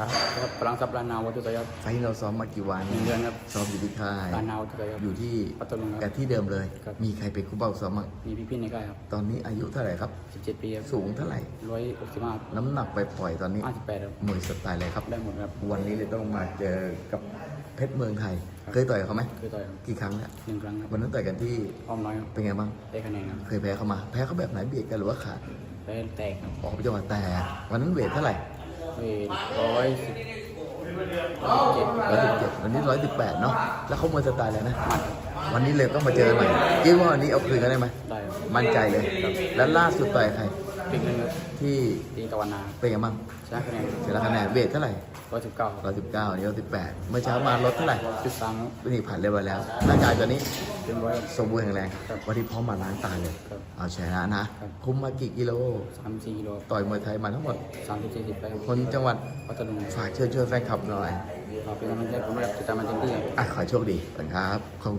ครับพลังซับลานนาววัตถุกครับไฟท์เราซ้อมมากี่วันหนึ่งเดือนครับซ้อมอยู่ที่ค่ายลานนาววัตถุกครับอยู่ที่ปัตตานีคแต่รับที่เดิมเลยครับมีใครเป็นคู่เป้าซ้อมบ้างมีพี่ๆในค่ายครับ ตอนนี้อายุเท่าไหร่ครับ 17 ปีครับ สูงเท่าไหร่ร้อยหกสิบห้าน้ำหนักไปปล่อยๆตอนนี้ห้าสิบแปดครับมวยสไตล์อะไรครับ ได้หมดครับ วันนี้เลยต้องมาเจอกับเพชรเมืองไทยครับเคยต่อยกับเขาไหมคือต่อยครับกี่ครั้งแล้วหนึ่งครั้งครับวันนั้นต่อยกันที่อ้อมน้อยครับเป็นไงบ้างได้คะแนนครับเคยแพ้เขามา แพ้เขาแบบไหนเบียดกันหรือว่าขาดได้แตกครับออกไปจังหวะแต่วันนั้นเวทเท่าไหร่ เวทร้อยสิบเจ็ด ร้อยสิบเจ็ดวันนี้ร้อยสิบแปดเนาะ แล้วเขามวยสไตล์อะไรนะ วันนี้เลยต้องมาเจอใหม่คิดว่าวันนี้เอาคืนกันได้ไหมได้ครับมั่นใจเลย แล้วล่าสุดต่อยใคร ปิกหนึ่งครับที่ตีตะวันนาเป็นไงบ้างชนะคะแนนเสร็จแล้วคะแนนเวทเท่าไหร่ร้อยสิบเก้าร้อยสิบเก้านี้ร้อยสิบแปดเมื่อเช้ามาลดเท่าไหร่จุดสามครับนี่ผ่านเรียบร้อยแล้วร่างกายตอนนี้เป็นร้อย สมบูรณ์แข็งแรงครับวันที่พร้อมมาล้างตาเลย ครับเอาชนะนะ ครับ คุมมากี่กิโล สามสี่กิโลต่อยมวยไทยมาทั้งหมด สามสิบสี่สิบไปครับคนจังหวัดพัทลุงฝากเชิญชวนแฟนคลับหน่อยขอเป็นกำลังใจผมด้วยครับติดตามมาเต็มที่ครับ อะ ขอให้โชคดีก่อนครับ ขอบคุณมาก